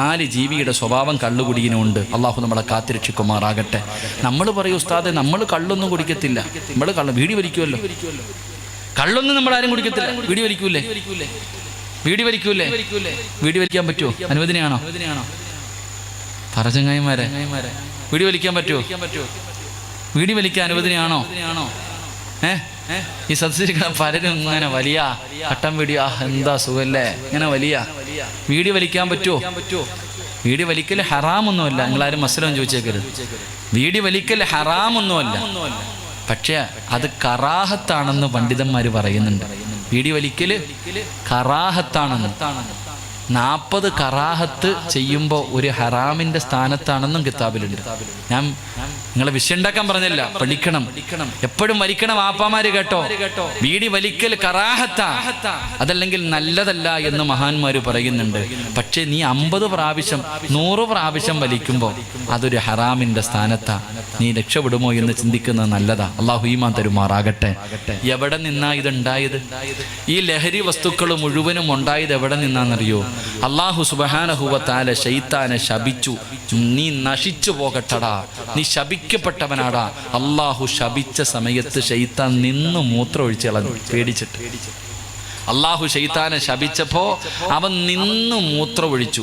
നാല് ജീവിയുടെ സ്വഭാവം കള്ളുകുടിയിനുണ്ട് അള്ളാഹു നമ്മളെ കാത്തിരക്ഷിക്കുമാറാകട്ടെ. നമ്മൾ പറയും ഉസ്താദെ നമ്മൾ കള്ളൊന്നും കുടിക്കത്തില്ല. നമ്മൾ കള്ള വീടി വലിക്കുമല്ലോ കള്ളൊന്നും നമ്മൾ ആരും കുടിക്കത്തില്ല. വീടി വലിക്കൂലേ വീടി വലിക്കൂലേ വീടി വലിക്കാൻ പറ്റുമോ അനുവദനയാണോ? പറചങ്ങായിമാരെ വീടി വലിക്കാൻ പറ്റുമോ വീടി വലിക്കാൻ അനുവദനയാണോ? ഈ സദസ്സിരിക്കുന്ന പലരും ഇങ്ങനെ വലിയ കട്ടം ആ എന്താ സുഖല്ലേ? ഇങ്ങനെ വലിയ. വീഡിയോ വലിക്കാൻ പറ്റുമോ വീടി വലിക്കൽ ഹറാമൊന്നുമല്ല. നിങ്ങൾ ആരും മസ്ലം ചോദിച്ചേക്കരുത്. വീടി വലിക്കൽ ഹറാമൊന്നുമല്ല. പക്ഷേ അത് കറാഹത്താണെന്ന് പണ്ഡിതന്മാർ പറയുന്നുണ്ട്. വീടി വലിക്കൽ കറാഹത്താണെന്ന്. നാൽപ്പത് കറാഹത്ത് ചെയ്യുമ്പോൾ ഒരു ഹറാമിന്റെ സ്ഥാനത്താണെന്നും കിതാബിലുണ്ട്. ഞാൻ നിങ്ങളെ വിഷയം ഉണ്ടാക്കാൻ പറഞ്ഞില്ല. പഠിക്കണം. എപ്പോഴും വലിക്കണം ആപ്പാമാര് കേട്ടോ. വീടി വലിക്കൽ കറാഹത്ത. അതല്ലെങ്കിൽ നല്ലതല്ല എന്ന് മഹാന്മാര് പറയുന്നുണ്ട്. പക്ഷേ നീ അമ്പത് പ്രാവശ്യം നൂറ് പ്രാവശ്യം വലിക്കുമ്പോൾ അതൊരു ഹറാമിന്റെ സ്ഥാനത്താ. നീ രക്ഷപ്പെടുമോ എന്ന് ചിന്തിക്കുന്നത് നല്ലതാ. അള്ളാഹു ഈമാൻ തരുമാറാകട്ടെ. എവിടെ നിന്നാ ഇതുണ്ടായത്? ഈ ലഹരി വസ്തുക്കൾ മുഴുവനും ഉണ്ടായത് എവിടെ നിന്നാണെന്നറിയോ അള്ളാഹു സുബഹാനഹുവത്താല ശൈത്താനെ ശപിച്ചു. നീ നശിച്ചു പോകട്ടടാ. നീ ശപിക്കപ്പെട്ടവനാടാ. അള്ളാഹു ശപിച്ച സമയത്ത് ശൈത്താൻ നിന്ന് മൂത്രം ഒഴിച്ചു കളഞ്ഞു പേടിച്ചിട്ട്. അള്ളാഹു ഷെയ്ത്താനെ ശപിച്ചപ്പോ അവൻ നിന്ന് മൂത്രം ഒഴിച്ചു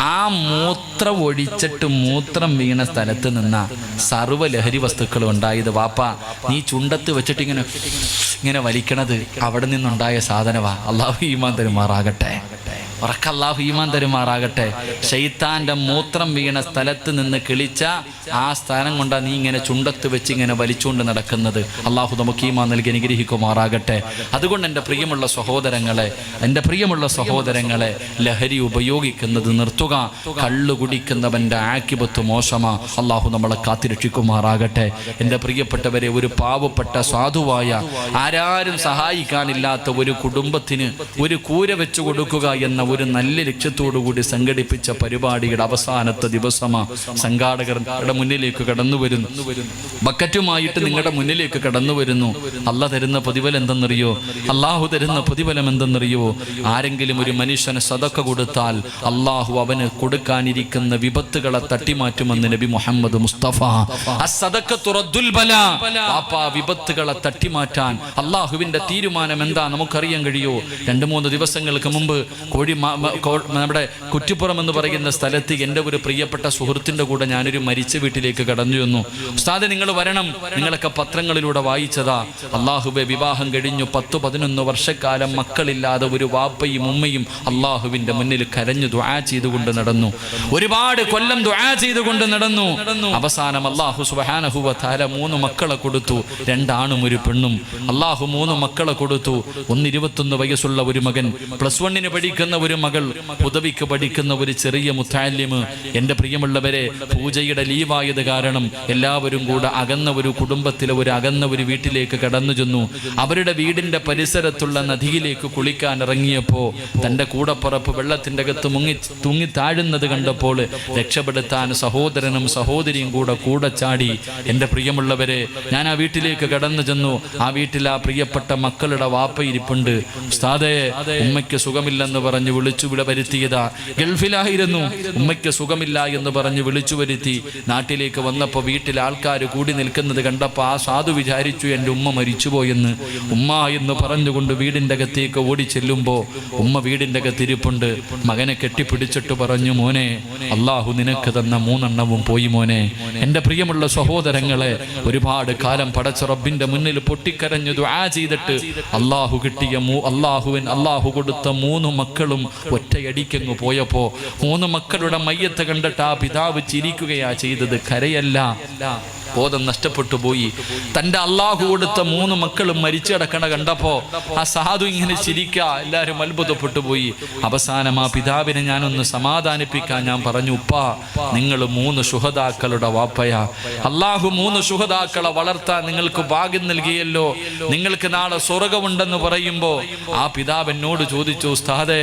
ആ മൂത്രം ഒഴിച്ചിട്ട് മൂത്രം വീണ സ്ഥലത്ത് നിന്ന സർവ ലഹരി വസ്തുക്കളും ഉണ്ടായത് വാപ്പ നീ ചുണ്ടത്ത് വെച്ചിട്ട് ഇങ്ങനെ ഇങ്ങനെ വലിക്കണത് അവിടെ നിന്നുണ്ടായ സാധനവാ. അള്ളാഹു ഈമാൻ തരുമാറാകട്ടെ. ഉറക്കല്ലാഹു ഈമാൻ തരുമാറാകട്ടെ. ഷെയ്ത്താന്റെ മൂത്രം വീണ സ്ഥലത്ത് നിന്ന് കിളിച്ച ആ സ്ഥാനം കൊണ്ടാണ് നീ ഇങ്ങനെ ചുണ്ടത്ത് വെച്ച് ഇങ്ങനെ വലിച്ചുകൊണ്ട് നടക്കുന്നത്. അള്ളാഹു നമുക്ക് ഈമാൻ നൽകി അനുഗ്രഹിക്കുമാറാകട്ടെ. അതുകൊണ്ട് എന്റെ പ്രിയമുള്ള സഹോദരങ്ങളെ എന്റെ പ്രിയമുള്ള സഹോദരങ്ങളെ ലഹരി ഉപയോഗിക്കുന്നത് നിർത്തുക. കള്ളു കുടിക്കുന്നവന്റെ ആക്കിപത്ത് മോശമാ. അള്ളാഹു നമ്മളെ കാത്തിരക്ഷിക്കുമാറാകട്ടെ. എന്റെ പ്രിയപ്പെട്ടവരെ ഒരു പാവപ്പെട്ട സാധുവായ ആരാരും സഹായിക്കാനില്ലാത്ത ഒരു കുടുംബത്തിന് ഒരു കൂര വെച്ചു കൊടുക്കുക എന്ന ഒരു നല്ല ലക്ഷ്യത്തോടു കൂടി സംഘടിപ്പിച്ച പരിപാടിയുടെ അവസാനത്തെ ദിവസമാ സംഘാടകരുടെ മുന്നിലേക്ക് കടന്നു വരുന്നു. ബക്കറ്റുമായിട്ട് നിങ്ങളുടെ മുന്നിലേക്ക് കടന്നു വരുന്നു. അല്ല തരുന്ന പ്രതിഫലം എന്തെന്നറിയോ? അള്ളാഹു തരുന്ന പ്രതിഫലം എന്തെന്നറിയോ? ആരെങ്കിലും ഒരു മനുഷ്യന് സതക്ക കൊടുത്താൽ അള്ളാഹു അവന് കൊടുക്കാനിരിക്കുന്ന വിപത്തുകളെ തട്ടിമാറ്റുമെന്ന് നബി മുഹമ്മദ് മുസ്തഫ. വിപത്തുകളെ തട്ടിമാറ്റാൻ അള്ളാഹുവിന്റെ തീരുമാനം എന്താ? നമുക്കറിയാൻ കഴിയോ? രണ്ടു മൂന്ന് ദിവസങ്ങൾക്ക് മുമ്പ് കോഴി നമ്മുടെ കുറ്റിപ്പുറം എന്ന് പറയുന്ന സ്ഥലത്ത് എന്റെ ഒരു പ്രിയപ്പെട്ട സുഹൃത്തിന്റെ കൂടെ ഞാനൊരു മരിച്ച വീട്ടിലേക്ക് കടന്നു ചെന്നു. ഉസ്താദ് നിങ്ങൾ വരണം. നിങ്ങളൊക്കെ പത്രങ്ങളിലൂടെ വായിച്ചതാ. അള്ളാഹുബെ വിവാഹം കഴിഞ്ഞു പത്ത് പതിനൊന്ന് വർഷക്കാലം മക്കളില്ലാതെ ഒരു വാപ്പയും ഉമ്മയും അള്ളാഹുവിന്റെ മുന്നിൽ കരഞ്ഞു ദുആ ചെയ്തുകൊണ്ട് നടന്നു. ഒരുപാട് കൊല്ലം ദുആ ചെയ്തുകൊണ്ട് നടന്നു. അവസാനം അള്ളാഹു സുബഹാനഹുവ താല മൂന്ന് മക്കളെ കൊടുത്തു. രണ്ടാണും ഒരു പെണ്ണും. അള്ളാഹു മൂന്ന് മക്കളെ കൊടുത്തു. ഒന്ന് ഇരുപത്തൊന്ന് വയസ്സുള്ള ഒരു മകൻ പ്ലസ് വണ്ണിന് പഠിക്കുന്ന ഒരു മകൾ ഉദവിക്ക് പഠിക്കുന്ന ഒരു ചെറിയ മുത്താല്യമ് എന്റെ പ്രിയമുള്ളവരെ പൂജയുടെ ലീവായത് കാരണം എല്ലാവരും കൂടെ അകന്ന ഒരു കുടുംബത്തിലെ ഒരു അകന്ന ഒരു വീട്ടിലേക്ക് കടന്നു ചെന്നു. അവരുടെ വീടിന്റെ പരിസരത്തുള്ള നദിയിലേക്ക് കുളിക്കാൻ ഇറങ്ങിയപ്പോൾ തന്റെ കൂടപ്പുറപ്പ് വെള്ളത്തിന്റെ അകത്ത് മുങ്ങി തൂങ്ങി താഴുന്നത് കണ്ടപ്പോൾ രക്ഷപ്പെടുത്താൻ സഹോദരനും സഹോദരിയും കൂടെ കൂടെ ചാടി. എന്റെ പ്രിയമുള്ളവരെ ഞാൻ ആ വീട്ടിലേക്ക് കടന്നു ചെന്നു. ആ വീട്ടിൽ ആ പ്രിയപ്പെട്ട മക്കളുടെ വാപ്പയിരിപ്പുണ്ട് ഉസ്താദേ ഉമ്മയ്ക്ക് സുഖമില്ലെന്ന് പറഞ്ഞ് വിളിച്ചു വിട വരുത്തിയതാ. ഗൾഫിലായിരുന്നു. ഉമ്മയ്ക്ക് സുഖമില്ല എന്ന് പറഞ്ഞ് വിളിച്ചു വരുത്തി. നാട്ടിലേക്ക് വന്നപ്പോൾ വീട്ടിൽ ആൾക്കാർ കൂടി നിൽക്കുന്നത് കണ്ടപ്പോൾ ആ സാധു വിചാരിച്ചു എന്റെ ഉമ്മ മരിച്ചുപോയെന്ന്. ഉമ്മ എന്ന് പറഞ്ഞുകൊണ്ട് വീടിന്റെ അകത്തേക്ക് ഓടി ചെല്ലുമ്പോൾ ഉമ്മ വീടിന്റെ അകത്തിരിപ്പുണ്ട് മകനെ കെട്ടിപ്പിടിച്ചിട്ട് പറഞ്ഞു മോനെ അള്ളാഹു നിനക്ക് തന്ന മൂന്നെണ്ണവും പോയി മോനെ. എന്റെ പ്രിയമുള്ള സഹോദരങ്ങളെ ഒരുപാട് കാലം പടച്ച റബ്ബിന്റെ മുന്നിൽ പൊട്ടിക്കരഞ്ഞു ദുആ ചെയ്തിട്ട് അള്ളാഹു കിട്ടിയ മൂ അള്ളാഹുവിൻ അള്ളാഹു കൊടുത്ത മൂന്ന് മക്കളും ഒറ്റയടിക്കങ്ങ് പോയപ്പോ മൂന്ന് മക്കളുടെ മയ്യത്ത് കണ്ടിട്ട് ആ പിതാവ് ചിരിക്കുകയാ ചെയ്തത് കരയല്ല. ബോധം നഷ്ടപ്പെട്ടു പോയി. തന്റെ അള്ളാഹു കൊടുത്ത മൂന്ന് മക്കളും മരിച്ചു കിടക്കണ കണ്ടപ്പോ ആ സാധു ഇങ്ങനെ ചിരിക്ക എല്ലാവരും അത്ഭുതപ്പെട്ടു പോയി. അവസാനം ആ പിതാവിനെ ഞാനൊന്ന് സമാധാനിപ്പിക്കാൻ ഞാൻ പറഞ്ഞു ഉപ്പാ നിങ്ങൾ മൂന്ന് ശുഹതാക്കളുടെ വാപ്പയാ. അള്ളാഹു മൂന്ന് ശുഹതാക്കളെ വളർത്താൻ നിങ്ങൾക്ക് ഭാഗ്യം നൽകിയല്ലോ. നിങ്ങൾക്ക് നാളെ സ്വർഗമുണ്ടെന്ന് പറയുമ്പോ ആ പിതാവ് എന്നോട് ചോദിച്ചു ഉസ്താദേ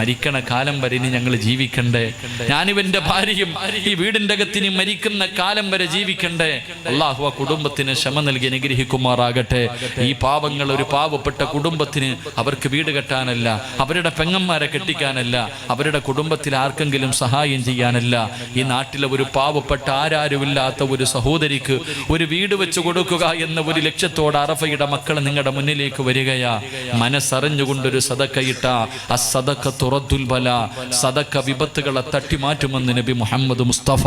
മരിക്കണ കാലം വരെ ഇനി ഞങ്ങൾ ജീവിക്കണ്ടേ? ഞാനിവന്റെ ഭാര്യയും ഈ വീടിന്റെ അകത്തിനി മരിക്കുന്ന കാലം വരെ ജീവിക്കണ്ടേ? അള്ളാഹു ആ കുടുംബത്തിന് ക്ഷമ നൽകി അനുഗ്രഹിക്കുമാറാകട്ടെ. ഈ പാവങ്ങൾ ഒരു പാവപ്പെട്ട കുടുംബത്തിന് അവർക്ക് വീട് കെട്ടാനല്ല അവരുടെ പെങ്ങന്മാരെ കെട്ടിക്കാനല്ല അവരുടെ കുടുംബത്തിൽ ആർക്കെങ്കിലും സഹായം ചെയ്യാനല്ല. ഈ നാട്ടിലെ ഒരു പാവപ്പെട്ട ആരാരുമില്ലാത്ത ഒരു സഹോദരിക്ക് ഒരു വീട് വെച്ചു കൊടുക്കുക എന്ന ഒരു ലക്ഷ്യത്തോടെ അറഫയുടെ മക്കൾ നിങ്ങളുടെ മുന്നിലേക്ക് വരികയാ. മനസ്സറിഞ്ഞുകൊണ്ടൊരു സദക്കയിട്ട ആ സദക്ക തുറത്തുൽ ബല. സദക്ക വിപത്തുകളെ തട്ടിമാറ്റുമെന്ന് നബി മുഹമ്മദ് മുസ്തഫ.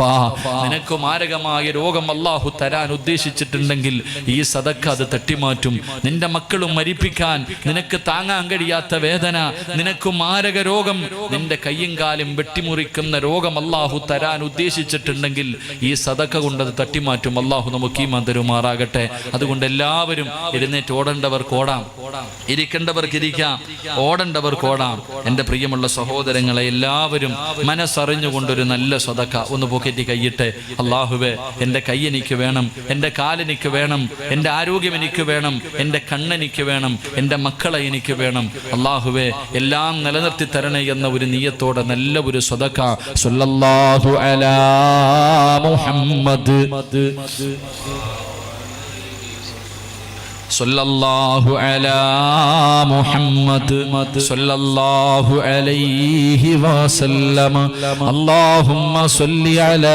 നിനക്ക് മാരകമായ രോഗം അള്ളാഹു തരാൻ ഉദ്ദേശിച്ചിട്ടുണ്ടെങ്കിൽ ഈ സദക്ക അത് തട്ടിമാറ്റും. നിന്റെ മക്കളും മരിപ്പിക്കാൻ നിനക്ക് താങ്ങാൻ കഴിയാത്ത വേദന നിനക്ക് മാരക രോഗം നിന്റെ കയ്യും കാലും വെട്ടിമുറിക്കുന്ന രോഗം അള്ളാഹു തരാൻ ഉദ്ദേശിച്ചിട്ടുണ്ടെങ്കിൽ ഈ സദക്ക കൊണ്ട് അത് തട്ടിമാറ്റും. അള്ളാഹു നമുക്ക് ഈ മന്ദരുമാറാകട്ടെ അതുകൊണ്ട് എല്ലാവരും എഴുന്നേറ്റ് ഓടേണ്ടവർക്ക് ഓടാം. ഇരിക്കേണ്ടവർക്ക് ഇരിക്കാം. ഓടേണ്ടവർക്ക് ഓടാം. എന്റെ പ്രിയമുള്ള സഹോദരങ്ങളെ എല്ലാവരും മനസ്സറിഞ്ഞുകൊണ്ടൊരു നല്ല സദക്ക ഒന്ന് പോക്കറ്റി കൈയിട്ട്. അള്ളാഹുവേ എന്റെ കൈ എനിക്ക് വേണം. എന്റെ കാലെനിക്ക് വേണം. എന്റെ ആരോഗ്യം എനിക്ക് വേണം. എന്റെ കണ്ണെനിക്ക് വേണം. എന്റെ മക്കളെ എനിക്ക് വേണം. അള്ളാഹുവെ എല്ലാം നിലനിർത്തി തരണേ എന്ന ഒരു നീയത്തോടെ നല്ല ഒരു സ്വതക്ക. സല്ലല്ലാഹു അലാ മുഹമ്മദ്. സല്ലല്ലാഹു അലാ മുഹമ്മദ് സല്ലല്ലാഹു അലൈഹി വസല്ലം അല്ലാഹുമ്മ സല്ലി അലാ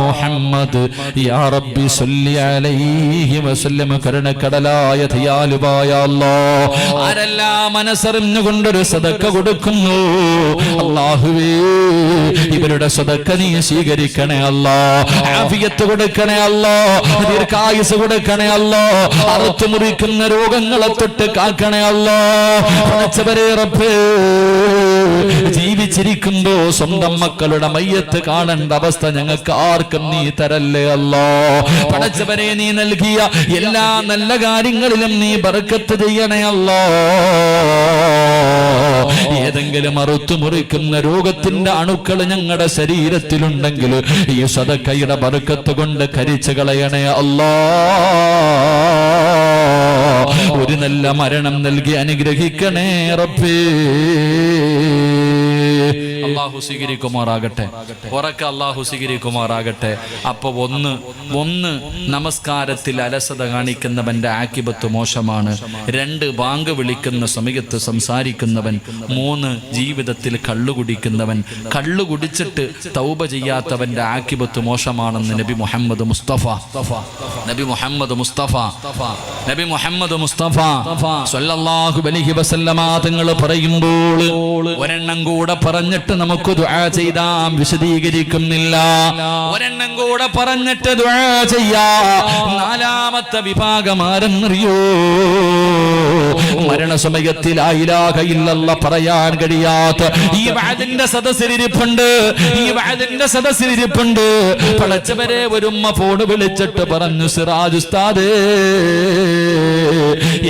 മുഹമ്മദ്. യാ റബ്ബി സല്ലി അലൈഹി വസല്ലം കരുണക്കടലായ ദയാലുവായ അല്ലാഹ്. ആരെല്ലാം മനസ്സറിഞ്ഞുകൊണ്ടൊരു സദക്ക കൊടുക്കുന്നു? അല്ലാഹുവേ ഇവരുടെ സദക്ക നീ സ്വീകരിക്കണേ അല്ലാ ആഫിയത്ത് കൊടുക്കണേ അല്ലാ ദീർഘായുസ് കൊടുക്കണേ അല്ലാ അറുത്തു മുറിക്കുന്ന രോഗങ്ങളെ തൊട്ട് കാക്കണേ അല്ലോ. റബ്ബേ. ജീവിച്ചിരിക്കുമ്പോ സ്വന്തം മക്കളുടെ മയ്യത്ത് കാണേണ്ട അവസ്ഥ ഞങ്ങൾക്ക് ആർക്കും നീ തരല്ലേ അല്ലോ. പടച്ചവരെ നീ നൽകിയ എല്ലാ നല്ല കാര്യങ്ങളിലും നീ ബർക്കത്ത് ചെയ്യണേ അല്ലോ. ഏതെങ്കിലും അറുത്തു മുറിക്കുന്ന രോഗത്തിന്റെ അണുക്കൾ ഞങ്ങളുടെ ശരീരത്തിലുണ്ടെങ്കിൽ ഈ സദക്കയുടെ ബർക്കത്ത് കൊണ്ട് കരിച്ചു കളയണേ അല്ലോ. ഒരു നല്ല മരണം നൽകി അനുഗ്രഹിക്കണേ റബ്ബേ. അള്ളാഹു സ്വീകരിക്കുമാറാകട്ടെ. ഉറക്ക അള്ളാഹു സ്വീകരിക്കുമാറാകട്ടെ. അപ്പൊ ഒന്ന് ഒന്ന് നമസ്കാരത്തിൽ അലസത കാണിക്കുന്നവന്റെ ആക്കിപത്ത് മോശമാണ്. രണ്ട് ബാങ്ക് വിളിക്കുന്ന സമയത്ത് സംസാരിക്കുന്നവൻ. മൂന്ന് ജീവിതത്തിൽ കള്ളുകുടിക്കുന്നവൻ കള്ളുകുടിച്ചിട്ട് കള്ളു കുടിച്ചിട്ട് തൗബ ചെയ്യാത്തവന്റെ ആക്കിപത്ത് മോശമാണെന്ന് നബി മുഹമ്മദ് മുസ്തഫ. നബി മുഹമ്മദ് മുസ്തഫ. നബി മുഹമ്മദ് മുസ്തഫ സല്ലല്ലാഹു അലൈഹി വസല്ലമ തങ്ങൾ പറയുമ്പോൾ ഒരെണ്ണം കൂടെ പറഞ്ഞിട്ട് നമുക്ക് ദുആ ചെയ്താം. വിശദീകരിക്കുന്നില്ല. ഒരെണ്ണം കൂടെ പറഞ്ഞിട്ട് ദുആ നാലാമത്തെ വിഭാഗം ആരെന്നറിയോ? മരണസമയത്തിൽ ഇല്ലല്ല പറയാൻ കഴിയാത്ത ഈ വാദിന്റെ സദസ്സിലിരിപ്പുണ്ട്. ഈ വാദിന്റെ സദസ്സിലിരിപ്പുണ്ട്. പടച്ചവരെ ഒരു ഉമ്മ ഫോണ് വിളിച്ചിട്ട് പറഞ്ഞു സിറാജ് ഉസ്താദേ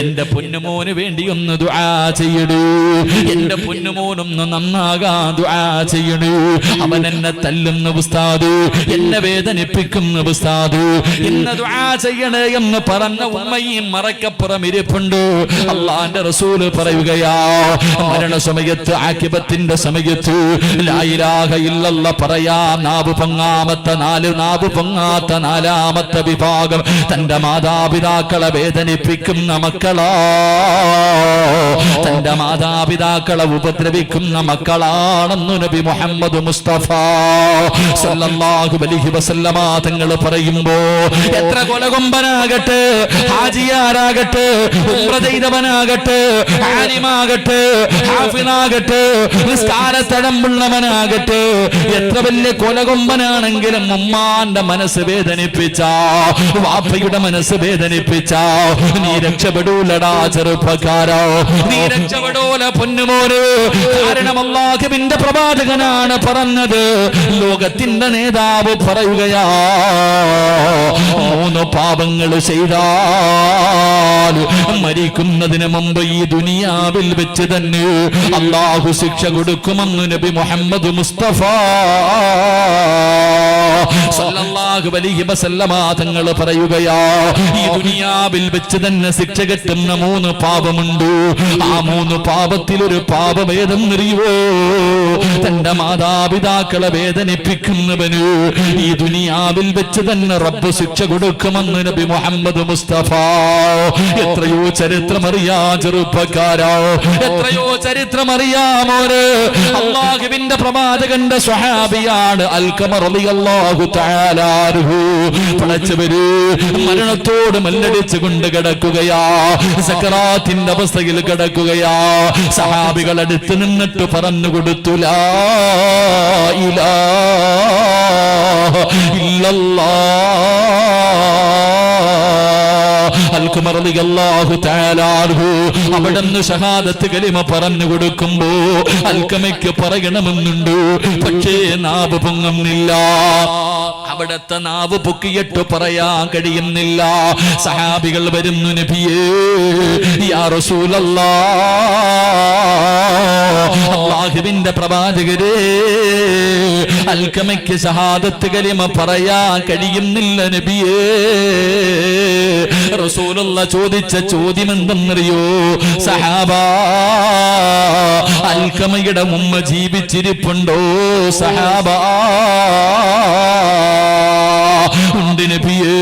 എന്റെ പൊന്നുമോന് വേണ്ടി ഒന്ന് ദുആ ചെയ്യടൂ. എന്റെ പൊന്നുമോനൊന്ന് നന്നാകാ ദുആ ചെയ്യണു. അവൻ എന്നെ തല്ലുന്ന ഉസ്താദു എന്നെ വേദനിപ്പിക്കുന്ന ഉസ്താദു ഇന്ന് ദുആ ചെയ്യണേ എന്ന് പറഞ്ഞ ഉമ്മയും മറക്കപ്പുറം ഇരിപ്പുണ്ട്. അള്ളാന്റെ റസൂൽ പറയുകയാ മരണസമയത്ത് ആക്കിബത്തിന്റെ സമയത്ത് ലായിലാഹ ഇല്ലല്ല പറയാ നാവ് പൊങ്ങാമത്തെ നാല് നാവ് പൊങ്ങാത്ത നാലാമത്തെ വിഭാഗം തന്റെ മാതാപിതാക്കളെ വേദനിപ്പിക്കുന്ന മക്കളാ. തന്റെ മാതാപിതാക്കളെ ഉപദ്രവിക്കുന്ന മക്കളാണെന്നു നബി മുഹമ്മദ് മുസ്തഫ. സല്ലല്ലാഹു അലൈഹി വസല്ലമ തങ്ങൾ പറയുമ്പോ എത്ര കൊലകൊമ്പനാകട്ടെ ഹാജിയാരാകട്ടെ ഉംറ ചെയ്തവനാകട്ടെ ആലിമാകട്ടെ ഹാഫിനാകട്ടെ നിസ്കാരത്തടമ്പുള്ളവനാകട്ടെ എത്ര വലിയ കൊലകൊമ്പനാണെങ്കിലും ഉമ്മാന്റെ മനസ്സ് വേദനിപ്പിച്ച വാപ്പയുടെ മനസ്സ് വേദനിപ്പിച്ച നീ രക്ഷപ്പെടൂലടാ ചെറുപ്പക്കാരോ. നീ രക്ഷപ്പെടൂല പൊന്നുമോര് കാരണം അള്ളാഹുവിന്റെ പ്രവാചകനാണ് പറഞ്ഞത്. ലോകത്തിന്റെ നേതാവ് പറയുകയാ മൂന്ന് പാപങ്ങൾ ചെയ്താൽ മരിക്കുന്നതിന് മുമ്പ് ഈ ദുനിയാവിൽ വെച്ച് തന്നെ അള്ളാഹു ശിക്ഷ കൊടുക്കുമെന്ന് നബി മുഹമ്മദ് മുസ്തഫ സല്ലല്ലാഹു അലൈഹി വസല്ലമ തങ്ങൾ പറയുകയാ ഈ ദുനിയാവിൽ വെച്ച് തന്നെ ശിക്ഷ കെട്ടുന്ന മൂന്ന് പാപമുണ്ട്? ആ മൂന്ന് പാപത്തിൽ ഒരു പാപം നിറയുവോ തന്റെ മാതാപിതാക്കളെ വേദനിപ്പിക്കുന്നവന് ഈ ദുനിയാവിൽ വെച്ച് തന്നെ റബ്ബ് ശിക്ഷ കൊടുക്കുമെന്ന് നബി മുഹമ്മദ് മുസ്തഫ. എത്രയോ ചരിത്രമറിയാ ചെറുപ്പക്കാരോ. എത്രയോ ചരിത്രമറിയാമോര് അള്ളാഹുവിന്റെ പ്രവാചകന്റെ സ്വഹാബിയാണ് അൽക്കമർ റളിയല്ലാഹു തആല അൻഹു പടച്ചവര് മരണത്തോട് മല്ലടിച്ചു കൊണ്ട് കിടക്കുകയാ. സക്കറാത്തിന്റെ അവസ്ഥയിൽ കിടക്കുകയാ. സഹാബികൾ അടുത്ത് നിന്നിട്ട് പറഞ്ഞു കൊടുത്തുല ലാ ഇലാഹ ഇല്ലല്ലാഹ് അൽകുമർ റളിയല്ലാഹു തആല അൻഹു അവിടുന്ന് ഷഹാദത്ത് കലിമ പറഞ്ഞു കൊടുക്കുമ്പോ അൽക്കമയ്ക്ക് പറയണമെന്നുണ്ട് പക്ഷേ നാവ് പൊങ്ങുന്നില്ല. അവിടത്തെ നാവ് പൊക്കിയിട്ട് പറയാൻ കഴിയുന്നില്ല. സഹാബികൾ വരുന്നു നബിയേ യാ അള്ളാഹുവിന്റെ പ്രവാചകരെ അൽക്കമയ്ക്ക് ഷഹാദത്ത് കലിമ പറയാൻ കഴിയുന്നില്ല നബിയേ. റസൂലുള്ള ചോദിച്ച ചോദ്യം എന്തെന്നറിയോ സഹാബ അൽക്കമയുടെ ഉമ്മ ജീവിച്ചിരിപ്പുണ്ടോ? സഹാബ. ഉണ്ട് നബിയേ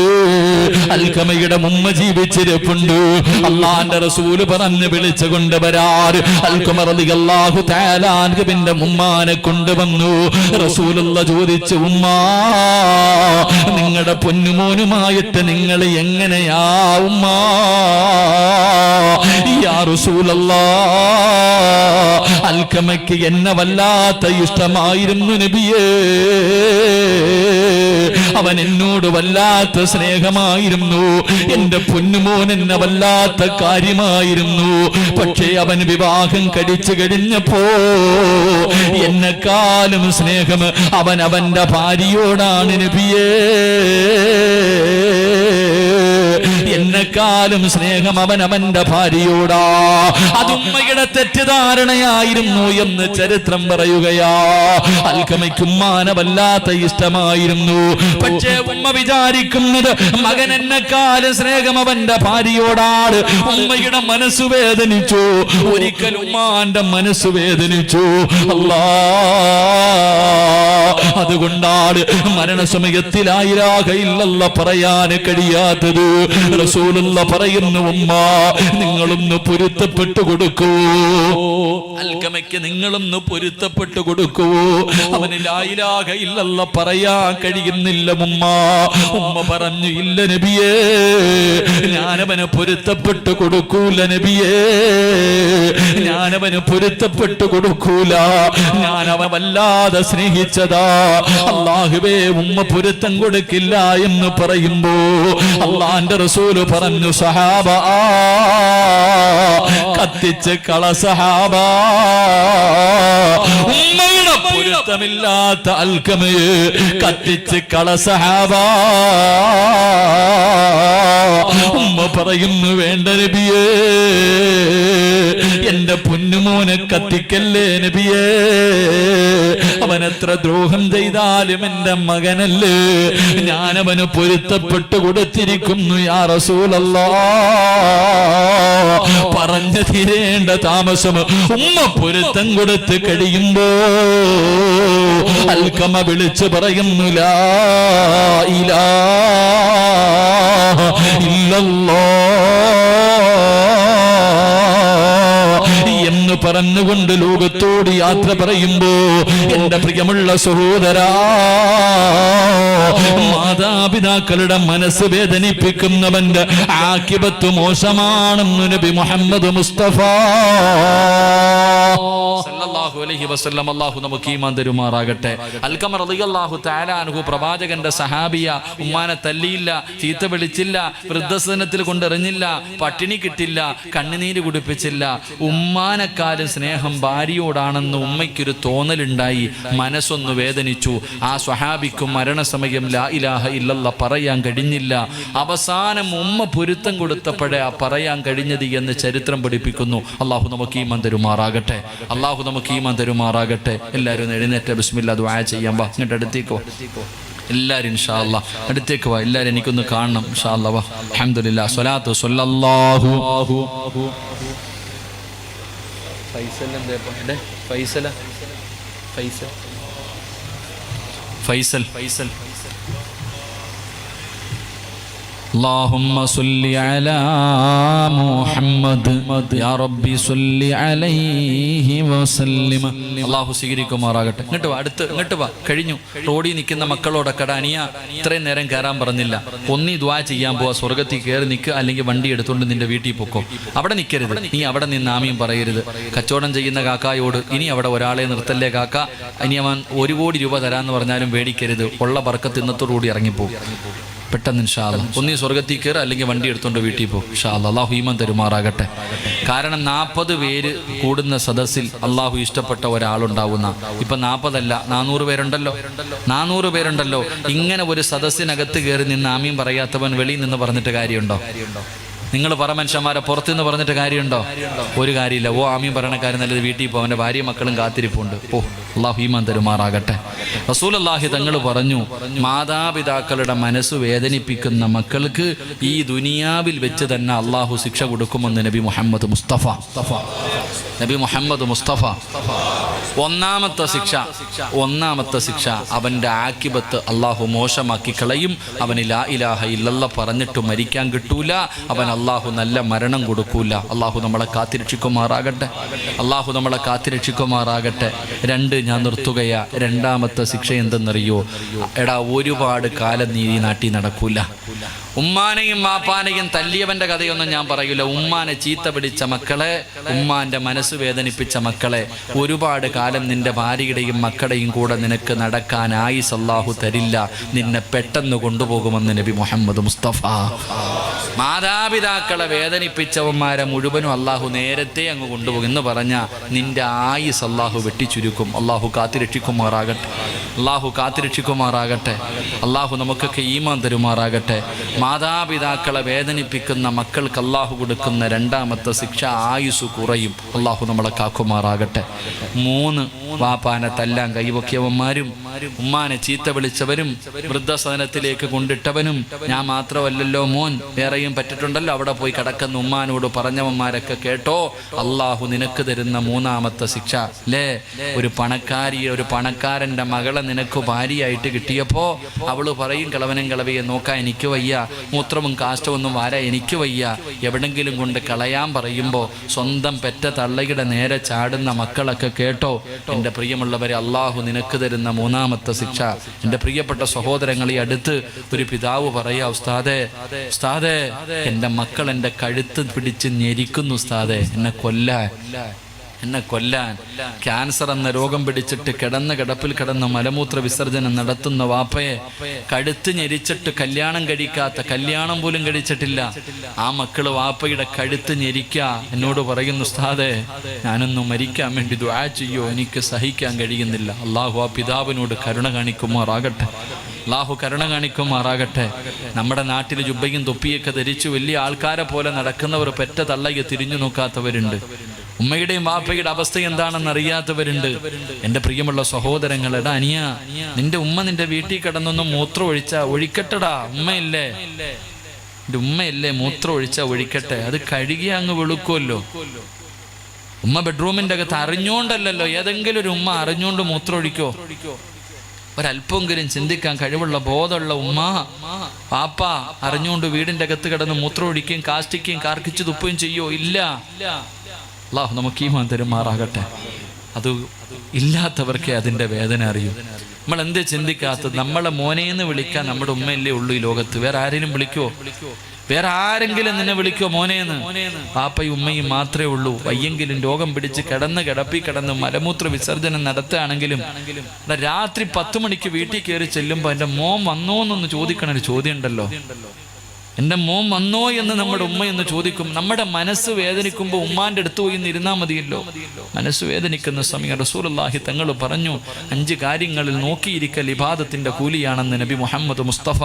അൽക്കമയുടെ മുമ്മ ജീവിച്ചിരിപ്പുണ്ട്. അള്ളാന്റെ റസൂൽ പറഞ്ഞു വിളിച്ചു കൊണ്ടുവരാറ് അൽക്കുമറിയാഹു താലാൻകബിന്റെ മുമ്മാനെ കൊണ്ടുവന്നു. റസൂലുള്ള ചോദിച്ചു ഉമ്മ നിങ്ങളുടെ പൊന്നുമോനുമായിട്ട് നിങ്ങൾ എങ്ങനെയാ ഉമ്മ? യാ റസൂലല്ലാ അൽക്കമയ്ക്ക് എന്നെ വല്ലാത്ത ഇഷ്ടമായിരുന്നു നബിയേ. അവൻ എന്നോട് വല്ലാത്ത സ്നേഹമായിരുന്നു. എന്റെ പൊന്നുമോൻ എന്നെ വല്ലാത്ത കാര്യമായിരുന്നു. പക്ഷേ അവൻ വിവാഹം കഴിച്ചു കഴിഞ്ഞപ്പോ എന്നെക്കാളും സ്നേഹം അവൻ അവന്റെ ഭാര്യയോടാണ് നബിയേ. എന്നെക്കാളും സ്നേഹം അവൻ അവന്റെ ഭാര്യയോടാ. അതുമ്മയുടെ തെറ്റിദ്ധാരണയായിരുന്നു എന്ന് ചരിത്രം പറയുകയാ. അൽക്കമയ്ക്കും മാനവല്ലാത്ത ഇഷ്ടമായിരുന്നു. പക്ഷേ ഉമ്മ വിചാരിക്കുന്നത് മകൻ എന്നെക്കാളും സ്നേഹം അവന്റെ ഭാര്യയോടാണ്. ഉമ്മയുടെ മനസ്സ് വേദനിച്ചു. ഒരിക്കൽ ഉമ്മാന്റെ മനസ്സ് വേദനിച്ചു. അല്ലാ അതുകൊണ്ടാണ് മരണസമയത്തിലായിരാകയില്ലല്ല പറയാൻ കഴിയാത്തത്. റസൂലുള്ള പറയുന്നു ഉമ്മ നിങ്ങളൊന്ന് പൊരുത്തപ്പെട്ടു കൊടുക്കൂ. അൽക്കമയ്ക്ക് നിങ്ങളൊന്ന് പൊരുത്തപ്പെട്ടു കൊടുക്കൂ. അവന് ലായിലാക ഇല്ലല്ല പറയാൻ കഴിയുന്നില്ല ഉമ്മ. ഉമ്മ പറഞ്ഞു ഇല്ല നബിയേ ഞാനവന് പൊരുത്തപ്പെട്ടു കൊടുക്കൂല നബിയേ. ഞാനവന് പൊരുത്തപ്പെട്ടു കൊടുക്കൂല. അവൻ വല്ലാതെ സ്നേഹിച്ചതാ. അള്ളാഹുവേ ഉമ്മ പൊരുത്തം കൊടുക്കില്ല എന്ന് പറയുമ്പോ അള്ളാന്റെ റസൂൽ പറഞ്ഞു സഹാബ കത്തിച്ച് കള സഹാബ. ഉമ്മയുടെ പൊരുത്തമില്ലാത്ത അൽക്കമയെ കത്തിച്ച് കള സഹാബ. ഉമ്മ പറയുന്നു വേണ്ട നബിയേ എന്റെ പൊന്നുമോനെ കത്തിക്കല്ലേ നബിയേ? അവൻ എത്ര ദ്രോഹം ചെയ്താലും എന്റെ മകനല്ലേ? ഞാനവന് പൊരുത്തപ്പെട്ടു കൊടുത്തിരിക്കുന്നു യാ റസൂലല്ലാ. പറഞ്ഞു തീരേണ്ട താമസം ഉമ്മ പൊരുത്തം കൊടുത്ത് കഴിയുമ്പോ അൽക്കമ വിളിച്ചു പറയുന്നു ഇല്ലല്ലോ. എന്ന് പറഞ്ഞുകൊണ്ട് ലോകത്തോട് യാത്ര പറയുമ്പോ എന്റെ പ്രിയമുള്ള സഹോദരാ മാതാപിതാക്കളുടെ മനസ്സ് വേദനിപ്പിക്കുന്നവന്റെ ആക്കിപത്ത് മോശമാണെന്ന് നബി മുഹമ്മദ് മുസ്തഫ. അലൈഹി വസല്ലം അല്ലാഹു നമുക്ക് ഈമാൻ തരുമാറാകട്ടെ. അൽക്കമർ റളിയല്ലാഹു തആല അൻഹു പ്രവാചകന്റെ സഹാബിയ ഉമ്മാനെ തല്ലിയില്ല ചീത്ത വിളിച്ചില്ല വൃദ്ധസദനത്തിൽ കൊണ്ടെറിഞ്ഞില്ല പട്ടിണി കിട്ടില്ല കണ്ണുനീര് കുടിപ്പിച്ചില്ല ഉമ്മാനെക്കാളും സ്നേഹം ഭാര്യയോടാണെന്ന് ഉമ്മയ്ക്കൊരു തോന്നലുണ്ടായി. മനസ്സൊന്ന് വേദനിച്ചു. ആ സ്വഹാബിക്കും മരണസമയം ലാ ഇലാഹ ഇല്ലല്ല പറയാൻ കഴിഞ്ഞില്ല. അവസാനം ഉമ്മ പൊരുത്തം കൊടുത്തപ്പോഴേ ആ പറയാൻ കഴിഞ്ഞത് എന്ന് ചരിത്രം പഠിപ്പിക്കുന്നു. അള്ളാഹു നമുക്ക് ഈ മന്ദരുമാറാകട്ടെ അള്ളാഹു നമുക്ക് ഈ മന്ദരുമാറാകട്ടെ എല്ലാവരും എഴുന്നേറ്റ് ബിസ്മില്ല ദുആ ചെയ്യാൻ വാ. ഇങ്ങോട്ട് അടുത്തേക്കോ എല്ലാവരും ഇൻഷാ അടുത്തേക്ക് വാ. എല്ലാവരും എനിക്കൊന്ന് കാണണം. ഇൻഷാ അല്ലാ വാ സ്വല്ലല്ലാഹു ഫൈസൽ എന്താ ഇപ്പൊ? ഫൈസല. ഫൈസൽ. ഫൈസൽ. ഫൈസൽ. اللهم صل على محمد يا ربي صل عليه وسلم അള്ളാഹു സ്വീകരിക്കുമാറാകട്ടെ ഇങ്ങോട്ട് വാ അടുത്ത് ഇങ്ങോട്ട് വാ കഴിഞ്ഞു റോഡിൽ നിൽക്കുന്ന മക്കളോടൊക്കെ "എടാ അനിയ ഇത്രയും നേരം കയറാൻ പറഞ്ഞില്ല ഒന്നീ ദ്വാ ചെയ്യാൻ പോവാ സ്വർഗത്തിൽ കയറി നിൽക്കുക അല്ലെങ്കിൽ വണ്ടി എടുത്തുകൊണ്ട് നിന്റെ വീട്ടിൽ പൊക്കോ അവിടെ നിൽക്കരുത് നീ അവിടെ നിന്ന് ആമിയും പറയരുത് കച്ചവടം ചെയ്യുന്ന കാക്കായോട് ഇനി അവിടെ ഒരാളെ നിർത്തല്ലേ കാക്ക ഇനി അവൻ ഒരു കോടി രൂപ തരാന്ന് പറഞ്ഞാലും പേടിക്കരുത് ഉള്ള ബർക്കത്ത് ഇന്നത്തോടുകൂടി ഇറങ്ങിപ്പോകും പെട്ടെന്ന് ഇൻഷാല്ല ഒന്നീ സ്വർഗത്തിൽ കയറി അല്ലെങ്കിൽ വണ്ടി എടുത്തോണ്ട് വീട്ടിൽ പോകും ഇൻഷാല്ല അള്ളാഹു ഈമൻ തരുമാറാകട്ടെ. കാരണം നാൽപ്പത് പേര് കൂടുന്ന സദസ്സിൽ അള്ളാഹു ഇഷ്ടപ്പെട്ട ഒരാളുണ്ടാവുന്ന. ഇപ്പൊ നാൽപ്പതല്ല നാനൂറ് പേരുണ്ടല്ലോ. നാനൂറ് പേരുണ്ടല്ലോ. ഇങ്ങനെ ഒരു സദസ്സിനകത്ത് കയറി നിന്ന് ആമീൻ പറയാത്തവൻ വെളിയിൽ നിന്ന് പറഞ്ഞിട്ട് കാര്യമുണ്ടോ? നിങ്ങൾ പറ മനുഷ്യന്മാരെ പുറത്തുനിന്ന് പറഞ്ഞിട്ട് കാര്യമുണ്ടോ? ഒരു കാര്യമില്ല. ഓ ആമീൻ പറയണ കാര്യം നല്ലത് വീട്ടിൽ പോകും അവന്റെ ഭാര്യ മക്കളും കാത്തിരിപ്പുണ്ട്. ഓ അള്ളാഹു ഈമാൻ തരുമാറാകട്ടെ. റസൂൽ അള്ളാഹി തങ്ങൾ പറഞ്ഞു മാതാപിതാക്കളുടെ മനസ്സ് വേദനിപ്പിക്കുന്ന മക്കൾക്ക് ഈ ദുനിയാവിൽ വെച്ച് തന്നെ അള്ളാഹു ശിക്ഷ കൊടുക്കുമെന്ന് നബി മുഹമ്മദ് മുസ്തഫ. നബി മുഹമ്മദ് മുസ്തഫ. ഒന്നാമത്തെ ശിക്ഷ ഒന്നാമത്തെ ശിക്ഷ അവന്റെ ആക്കിബത്ത് അള്ളാഹു മോശമാക്കി കളയും. അവന് ലാ ഇലാഹ ഇല്ലല്ല പറഞ്ഞിട്ട് മരിക്കാൻ കിട്ടൂല. അവൻ അള്ളാഹു നല്ല മരണം കൊടുക്കൂല. അള്ളാഹു നമ്മളെ കാത്തിരക്ഷിക്കുമാറാകട്ടെ. അള്ളാഹു നമ്മളെ കാത്തിരക്ഷിക്കുമാറാകട്ടെ. രണ്ട് ഞാൻ നിർത്തുകയാ. രണ്ടാമത്തെ ശിക്ഷ എന്തെന്നറിയോ? എടാ ഒരുപാട് കാലം നീതി നാട്ടി നടക്കൂല. ഉമ്മാനെയും മാപ്പാനെയും തല്ലിയവന്റെ കഥയൊന്നും ഞാൻ പറയൂല. ഉമ്മാനെ ചീത്ത പിടിച്ച മക്കളെ ഉമ്മാന്റെ മനസ്സ് വേദനിപ്പിച്ച മക്കളെ ഒരുപാട് കാലം നിന്റെ ഭാര്യയുടെയും മക്കളുടെയും കൂടെ നിനക്ക് നടക്കാൻ ആയിസ് അല്ലാഹു തരില്ല. നിന്നെ പെട്ടെന്ന് കൊണ്ടുപോകുമെന്ന് നബി മുഹമ്മദ് മുസ്തഫ. മാതാപിതാക്കളെ വേദനിപ്പിച്ചവന്മാരെ മുഴുവനും അള്ളാഹു നേരത്തെ അങ്ങ് കൊണ്ടുപോകും എന്ന് പറഞ്ഞ നിന്റെ ആയുസ് അള്ളാഹു വെട്ടിച്ചുരുക്കും. അള്ളാഹു കാത്തിരക്ഷിക്കുമാറാകട്ടെ. അള്ളാഹു കാത്തിരക്ഷിക്കുമാറാകട്ടെ. അള്ളാഹു നമുക്കൊക്കെ ഈമാൻ തരുമാറാകട്ടെ. മാതാപിതാക്കളെ വേദനിപ്പിക്കുന്ന മക്കൾക്ക് അള്ളാഹു കൊടുക്കുന്ന രണ്ടാമത്തെ ശിക്ഷ ആയുസ് കുറയും. അള്ളാഹു നമ്മളെ കാക്കുമാറാകട്ടെ. മൂന്ന് വാപ്പാനെ തല്ലാൻ കൈവക്കിയവന്മാരും ഉമ്മാനെ ചീത്ത വിളിച്ചവരും വൃദ്ധസദനത്തിലേക്ക് കൊണ്ടിട്ടവനും ഞാൻ മാത്രമല്ലല്ലോ മോൻ വേറെയും പറ്റിട്ടുണ്ടല്ലോ. അവിടെ പോയി കിടക്കുന്ന ഉമ്മാനോട് പറഞ്ഞവന്മാരൊക്കെ കേട്ടോ. അള്ളാഹു നിനക്ക് തരുന്ന മൂന്നാമത്തെ ശിക്ഷ. അല്ലേ ഒരു പണക്കാരിയെ ഒരു പണക്കാരന്റെ മകളെ നിനക്ക് ഭാര്യയായിട്ട് കിട്ടിയപ്പോൾ അവൾ പറയും കിളവനും കിളവിയെ നോക്കാൻ എനിക്ക് വയ്യ. മൂത്രവും കാഷ്ടവും ഒന്നും വാരാ എനിക്ക് വയ്യ. എവിടെങ്കിലും കൊണ്ട് കളയാൻ പറയുമ്പോൾ സ്വന്തം പെറ്റ തള്ളയുടെ നേരെ ചാടുന്ന മക്കളൊക്കെ കേട്ടോ എന്റെ പ്രിയമുള്ളവരെ അള്ളാഹു നിനക്ക് തരുന്ന മൂന്നാമത്തെ ശിക്ഷ. എന്റെ പ്രിയപ്പെട്ട സഹോദരങ്ങളെ അടുത്ത് ഒരു പിതാവ് പറയാ ഉസ്താദെ ഉസ്താദെ എന്റെ മക്കൾ എന്റെ കഴുത്ത് പിടിച്ച് ഞെരിക്കുന്നു ഉസ്താദെ. എന്നെ കൊല്ലാൻ എന്നെ കൊല്ലാൻ. ക്യാൻസർ എന്ന രോഗം പിടിച്ചിട്ട് കിടന്ന് കിടപ്പിൽ കിടന്ന് മലമൂത്ര വിസർജനം നടത്തുന്ന വാപ്പയെ കഴുത്ത് ഞെരിച്ചിട്ട് കല്യാണം കഴിക്കാത്ത കല്യാണം പോലും കഴിച്ചിട്ടില്ല. ആ മക്കൾ വാപ്പയുടെ കഴുത്ത് ഞെരിക്ക. എന്നോട് പറയുന്നു ഉസ്താദെ ഞാനൊന്നും മരിക്കാൻ വേണ്ടി ദ്വാ ചെയ്യോ? എനിക്ക് സഹിക്കാൻ കഴിയുന്നില്ല. അള്ളാഹു ആ പിതാവിനോട് കരുണ കാണിക്കുമാറാകട്ടെ. അള്ളാഹു കരുണ കാണിക്കുമാറാകട്ടെ. നമ്മുടെ നാട്ടിൽ ജുബയും തൊപ്പിയൊക്കെ ധരിച്ചു വലിയ ആൾക്കാരെ പോലെ നടക്കുന്നവർ പെറ്റ തള്ളയ്ക്ക് തിരിഞ്ഞു നോക്കാത്തവരുണ്ട്. ഉമ്മയുടെയും വാപ്പയുടെ അവസ്ഥ എന്താണെന്ന് അറിയാത്തവരുണ്ട്. എന്റെ പ്രിയമുള്ള സഹോദരങ്ങളെടാ അനിയ നിന്റെ ഉമ്മ നിന്റെ വീട്ടിൽ കിടന്നൊന്നും മൂത്രം ഒഴിച്ച ഒഴിക്കട്ടടാ ഉമ്മയില്ലേ? എന്റെ ഉമ്മയില്ലേ മൂത്രം ഒഴിച്ച ഒഴിക്കട്ടെ അത് കഴുകി അങ്ങ് വെളുക്കുമല്ലോ ഉമ്മ ബെഡ്റൂമിന്റെ അകത്ത് അറിഞ്ഞോണ്ടല്ലോ ഏതെങ്കിലും ഒരു ഉമ്മ അറിഞ്ഞോണ്ട് മൂത്രം ഒഴിക്കോ? ഒരല്പമെങ്കിലും ചിന്തിക്കാൻ കഴിവുള്ള ബോധമുള്ള ഉമ്മ പാപ്പ അറിഞ്ഞുകൊണ്ട് വീടിന്റെ അകത്ത് കിടന്ന് മൂത്രം ഒഴിക്കുകയും കാഷ്ടിക്കുകയും കാർക്കിച്ച് തുപ്പുകയും ചെയ്യോ? ഇല്ല. അള്ളാഹു നമുക്ക് ഈ തരുമാറാകട്ടെ. അത് ഇല്ലാത്തവർക്കേ അതിന്റെ വേദന അറിയൂ. നമ്മൾ എന്ത് ചിന്തിക്കാത്തത്? നമ്മളെ മോനേന്ന് വിളിക്കാൻ നമ്മുടെ ഉമ്മയല്ലേ ഉള്ളൂ ഈ ലോകത്ത്. വേറെ ആരെങ്കിലും വിളിക്കോ വേറെ ആരെങ്കിലും നിന്നെ വിളിക്കോ മോനേന്ന്? പാപ്പയും ഉമ്മയും മാത്രമേ ഉള്ളൂ. വയ്യെങ്കിലും രോഗം പിടിച്ച് കിടന്ന് കിടപ്പി കിടന്ന് മലമൂത്ര വിസർജനം നടത്തുകയാണെങ്കിലും രാത്രി പത്ത് മണിക്ക് വീട്ടിൽ കയറി ചെല്ലുമ്പോൾ എന്റെ മോൻ വന്നോന്നൊന്ന് ചോദിക്കണ ഒരു ചോദ്യം ഉണ്ടല്ലോ. എന്റെ മോൻ വന്നോ എന്ന് നമ്മുടെ ഉമ്മ എന്ന് ചോദിക്കും. നമ്മുടെ മനസ്സ് വേദനിക്കുമ്പോൾ ഉമ്മാന്റെ അടുത്ത് പോയി ഇരുന്നാൽ മതിയല്ലോ. മനസ്സ് വേദനിക്കുന്ന സമയം റസൂലുള്ളാഹി തങ്ങൾ പറഞ്ഞു അഞ്ച് കാര്യങ്ങളിൽ നോക്കിയിരിക്കൽ ഇബാദത്തിന്റെ കൂലിയാണെന്ന് നബി മുഹമ്മദ് മുസ്തഫ.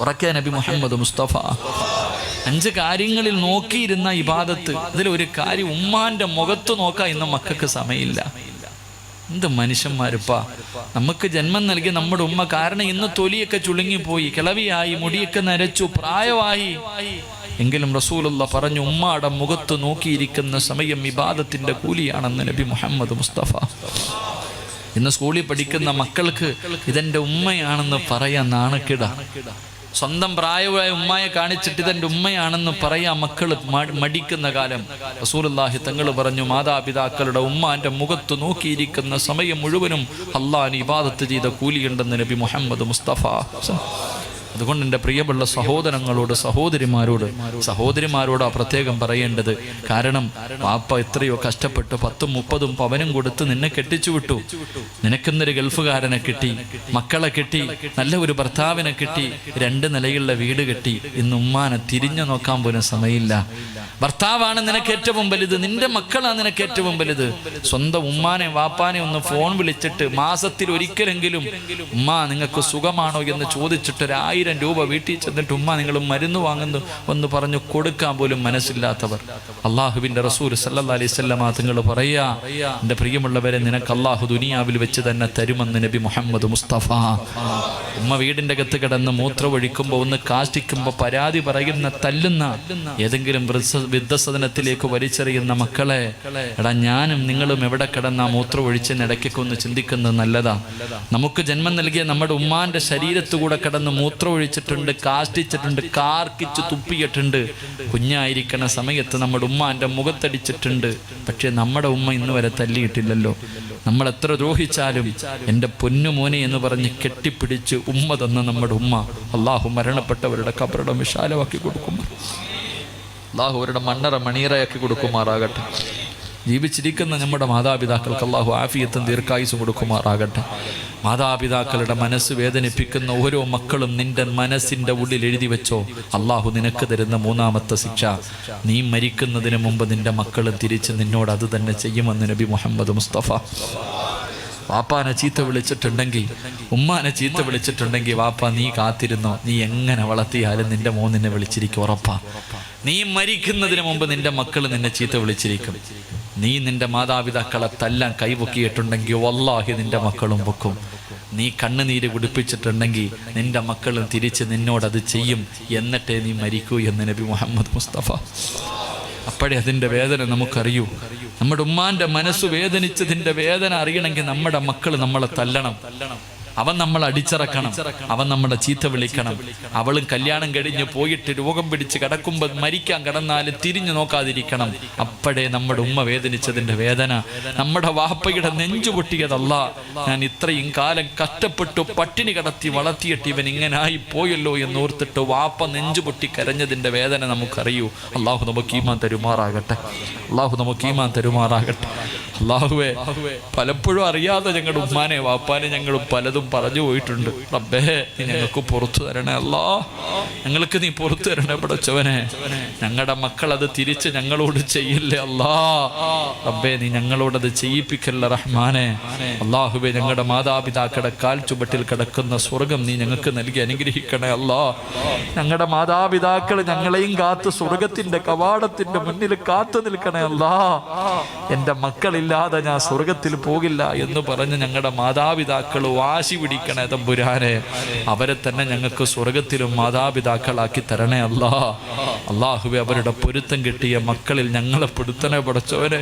ഉറക്കെ നബി മുഹമ്മദ് മുസ്തഫ. അഞ്ച് കാര്യങ്ങളിൽ നോക്കിയിരുന്ന ഇബാദത്ത് അതിൽ ഒരു കാര്യം ഉമ്മാന്റെ മുഖത്ത് നോക്കാൻ ഇന്ന് മക്കൾക്ക് സമയമില്ല. എന്ത് മനുഷ്യന്മാരിപ്പാ? നമുക്ക് ജന്മം നൽകി നമ്മുടെ ഉമ്മ കാരണം ഇന്ന് തൊലിയൊക്കെ ചുളുങ്ങിപ്പോയി കിളവിയായി മുടിയൊക്കെ നരച്ചു പ്രായമായി എങ്കിലും റസൂലുള്ള പറഞ്ഞു ഉമ്മാടെ മുഖത്ത് നോക്കിയിരിക്കുന്ന സമയം വിവാദത്തിന്റെ കൂലിയാണെന്ന് നബി മുഹമ്മദ് മുസ്തഫ. ഇന്ന് സ്കൂളിൽ പഠിക്കുന്ന മക്കൾക്ക് ഇതെന്റെ ഉമ്മയാണെന്ന് പറയാൻ നാണക്കിട. സ്വന്തം പ്രായമായ ഉമ്മയെ കാണിച്ചിട്ട് ഇതെന്റെ ഉമ്മയാണെന്ന് പറയാൻ മക്കൾ മടിക്കുന്ന കാലം. റസൂലുള്ളാഹി തങ്ങൾ പറഞ്ഞു മാതാപിതാക്കളുടെ ഉമ്മാന്റെ മുഖത്ത് നോക്കിയിരിക്കുന്ന സമയം മുഴുവനും അള്ളാഹ് ഇബാദത്ത് ചെയ്ത കൂലിയുണ്ടെന്ന് നബി മുഹമ്മദ് മുസ്തഫ. അതുകൊണ്ട് എന്റെ പ്രിയമുള്ള സഹോദരങ്ങളോട് സഹോദരിമാരോട് സഹോദരിമാരോട് പ്രത്യേകം പറയേണ്ടത്. കാരണം വാപ്പ എത്രയോ കഷ്ടപ്പെട്ട് പത്തും മുപ്പതും പവനും കൊടുത്ത് നിന്നെ കെട്ടിച്ചു വിട്ടു. നിനക്കിന്നൊരു ഗൾഫുകാരനെ കിട്ടി മക്കളെ കിട്ടി നല്ല ഒരു ഭർത്താവിനെ കിട്ടി രണ്ട് നിലയുള്ള വീട് കെട്ടി. ഇന്ന് ഉമ്മാനെ തിരിഞ്ഞു നോക്കാൻ പോലും സമയമില്ല. ഭർത്താവാണ് നിനക്ക് ഏറ്റവും വലുത് നിന്റെ മക്കളാണ് നിനക്ക് ഏറ്റവും വലുത്. സ്വന്തം ഉമ്മാനെ വാപ്പാനെ ഒന്ന് ഫോൺ വിളിച്ചിട്ട് മാസത്തിൽ ഒരിക്കലെങ്കിലും ഉമ്മ നിങ്ങൾക്ക് സുഖമാണോ? എന്ന് ചോദിച്ചിട്ട് ഒരു ആയിരം രൂപ വീട്ടിൽ ചെന്നിട്ട് ഉമ്മ നിങ്ങൾ മരുന്ന് വാങ്ങുന്നു ഒന്ന് പറഞ്ഞു കൊടുക്കാൻ പോലും മനസ്സില്ലാത്തവർ. അള്ളാഹുവിന്റെ റസൂൽ സല്ലാ അലൈഹി സ്വല്ലമ തങ്ങൾ പറയാ എന്റെ പ്രിയമുള്ളവരെ നിനക്ക് അള്ളാഹു ദുനിയാവിൽ വെച്ച് തന്നെ തരുമെന്ന് നബി മുഹമ്മദ് മുസ്തഫ. ഉമ്മ വീടിന്റെ അകത്ത് കിടന്ന് മൂത്രമൊഴിക്കുമ്പോൾ ഒന്ന് കാഷ്ടിക്കുമ്പോൾ പരാതി പറയുന്ന തല്ലുന്ന ഏതെങ്കിലും വൃദ്ധ- വൃദ്ധസദനത്തിലേക്ക് വലിച്ചെറിയുന്ന മക്കളെ എടാ ഞാനും നിങ്ങളും എവിടെ കിടന്ന മൂത്ര ഒഴിച്ചെന്നിടയ്ക്കൊക്കെ ഒന്ന് ചിന്തിക്കുന്നത് നല്ലതാ? നമുക്ക് ജന്മം നൽകിയ നമ്മുടെ ഉമ്മാന്റെ ശരീരത്തുകൂടെ കിടന്ന് മൂത്രം ഒഴിച്ചിട്ടുണ്ട് കാഷ്ടിച്ചിട്ടുണ്ട് കാർക്കിച്ച് തുപ്പിയിട്ടുണ്ട്. കുഞ്ഞായിരിക്കണ സമയത്ത് നമ്മുടെ ഉമ്മാന്റെ മുഖത്തടിച്ചിട്ടുണ്ട്. പക്ഷെ നമ്മുടെ ഉമ്മ ഇന്ന് വരെ തല്ലിയിട്ടില്ലല്ലോ. നമ്മൾ എത്ര ദ്രോഹിച്ചാലും എന്റെ പൊന്നുമോനെ എന്ന് പറഞ്ഞ് കെട്ടിപ്പിടിച്ച് ഉമ്മ തന്ന നമ്മുടെ ഉമ്മ അള്ളാഹു മരണപ്പെട്ടവരുടെ കബറിടം വിശാലമാക്കി കൊടുക്കുമ്പോൾ അള്ളാഹു അവരുടെ മണ്ണറ മണീറയാക്കി കൊടുക്കുമാറാകട്ടെ. ജീവിച്ചിരിക്കുന്ന നമ്മുടെ മാതാപിതാക്കൾക്ക് അള്ളാഹു ആഫിയത്തും ദീർഘായുസും കൊടുക്കുമാറാകട്ടെ. മാതാപിതാക്കളുടെ മനസ്സ് വേദനിപ്പിക്കുന്ന ഓരോ മക്കളും നിന്റെ മനസ്സിന്റെ ഉള്ളിൽ എഴുതി വെച്ചോ അള്ളാഹു നിനക്ക് തരുന്ന മൂന്നാമത്തെ ശിക്ഷ. നീ മരിക്കുന്നതിന് മുമ്പ് നിന്റെ മക്കൾ തിരിച്ച് നിന്നോട് അത് തന്നെ ചെയ്യുമെന്ന് നബി മുഹമ്മദ് മുസ്തഫ. വാപ്പാനെ ചീത്ത വിളിച്ചിട്ടുണ്ടെങ്കിൽ ഉമ്മാനെ ചീത്ത വിളിച്ചിട്ടുണ്ടെങ്കിൽ വാപ്പ നീ കാത്തിരുന്നോ? നീ എങ്ങനെ വളർത്തിയാലും നിന്റെ മോൻ നിന്നെ വിളിച്ചിരിക്കും ഉറപ്പാ. നീ മരിക്കുന്നതിന് മുമ്പ് നിന്റെ മക്കൾ നിന്നെ ചീത്ത വിളിച്ചിരിക്കും. നീ നിന്റെ മാതാപിതാക്കളെ തല്ലാൻ കൈപൊക്കിയിട്ടുണ്ടെങ്കിൽ വല്ലാഹി നിന്റെ മക്കളും പൊക്കും നീ കണ്ണുനീര് കുടിപ്പിച്ചിട്ടുണ്ടെങ്കിൽ നിന്റെ മക്കളും തിരിച്ച് നിന്നോടത് ചെയ്യും. എന്നിട്ടേ നീ മരിക്കൂ എന്ന് നബി മുഹമ്മദ് മുസ്തഫ. അപ്പോഴേ അതിന്റെ വേദന നമുക്കറിയൂ. നമ്മുടെ ഉമ്മാന്റെ മനസ്സ് വേദനിച്ചതിന്റെ വേദന അറിയണമെങ്കിൽ നമ്മുടെ മക്കൾ നമ്മളെ തല്ലണം. അവൻ നമ്മൾ അടിച്ചിറക്കണം. അവൻ നമ്മുടെ ചീത്ത വിളിക്കണം. അവളും കല്യാണം കഴിഞ്ഞ് പോയിട്ട് രോഗം പിടിച്ച് കിടക്കുമ്പോൾ മരിക്കാൻ കിടന്നാലും തിരിഞ്ഞു നോക്കാതിരിക്കണം. അപ്പോഴേ നമ്മുടെ ഉമ്മ വേദനിച്ചതിന്റെ വേദന. നമ്മുടെ വാപ്പയുടെ നെഞ്ചു പൊട്ടിയതല്ല. ഞാൻ ഇത്രയും കാലം കഷ്ടപ്പെട്ടു പട്ടിണി കടത്തി വളർത്തിയിട്ട് ഇവൻ ഇങ്ങനായി പോയല്ലോ എന്ന് ഓർത്തിട്ട് വാപ്പ നെഞ്ചു പൊട്ടി കരഞ്ഞതിന്റെ വേദന നമുക്കറിയൂ. അള്ളാഹു നമുക്ക് ഈമാൻ തരുമാറാകട്ടെ. അള്ളാഹു നമുക്ക് ഈമാൻ തരുമാറാകട്ടെ. അള്ളാഹുവേ പലപ്പോഴും അറിയാതെ ഞങ്ങളുടെ ഉമ്മാനെ വാപ്പാനെ ഞങ്ങളും പലതും പറഞ്ഞു പോയിട്ടുണ്ട്. റബ്ബേ നീ ഞങ്ങൾക്ക് പുറത്തു തരണേ അല്ലാ. ഞങ്ങൾക്ക് നീ പുറത്തു തരണേ പടച്ചവനെ. ഞങ്ങളുടെ മക്കൾ അത് തിരിച്ച് ഞങ്ങളോട് ചെയ്യില്ലേ അല്ലാ. റബ്ബേ നീ ഞങ്ങളോട് അത് ചെയ്യിപ്പിക്കല്ല റഹ്മാനെ. അള്ളാഹുബെ ഞങ്ങളുടെ മാതാപിതാക്കളുടെ കാൽ ചുവട്ടിൽ കിടക്കുന്ന സ്വർഗം നീ ഞങ്ങൾക്ക് നൽകി അനുഗ്രഹിക്കണേ അല്ലാ. ഞങ്ങളുടെ മാതാപിതാക്കൾ ഞങ്ങളെയും കാത്ത് സ്വർഗത്തിന്റെ കവാടത്തിന്റെ മുന്നിൽ കാത്തു നിൽക്കണേ അല്ലാ. എന്റെ മക്കളില്ലാതെ ഞാൻ സ്വർഗത്തിൽ പോകില്ല എന്ന് പറഞ്ഞ് ഞങ്ങളുടെ മാതാപിതാക്കൾ വാശി പിടിക്കണേ തമ്പുരാനെ. അവരെ തന്നെ ഞങ്ങൾക്ക് സ്വർഗത്തിലും മാതാപിതാക്കളാക്കി തരണേ അല്ലാ അള്ളാഹുവെ അവരുടെ പൊരുത്തം കിട്ടിയ മക്കളിൽ ഞങ്ങളെ പെടുത്തണേ പടച്ചവനെ.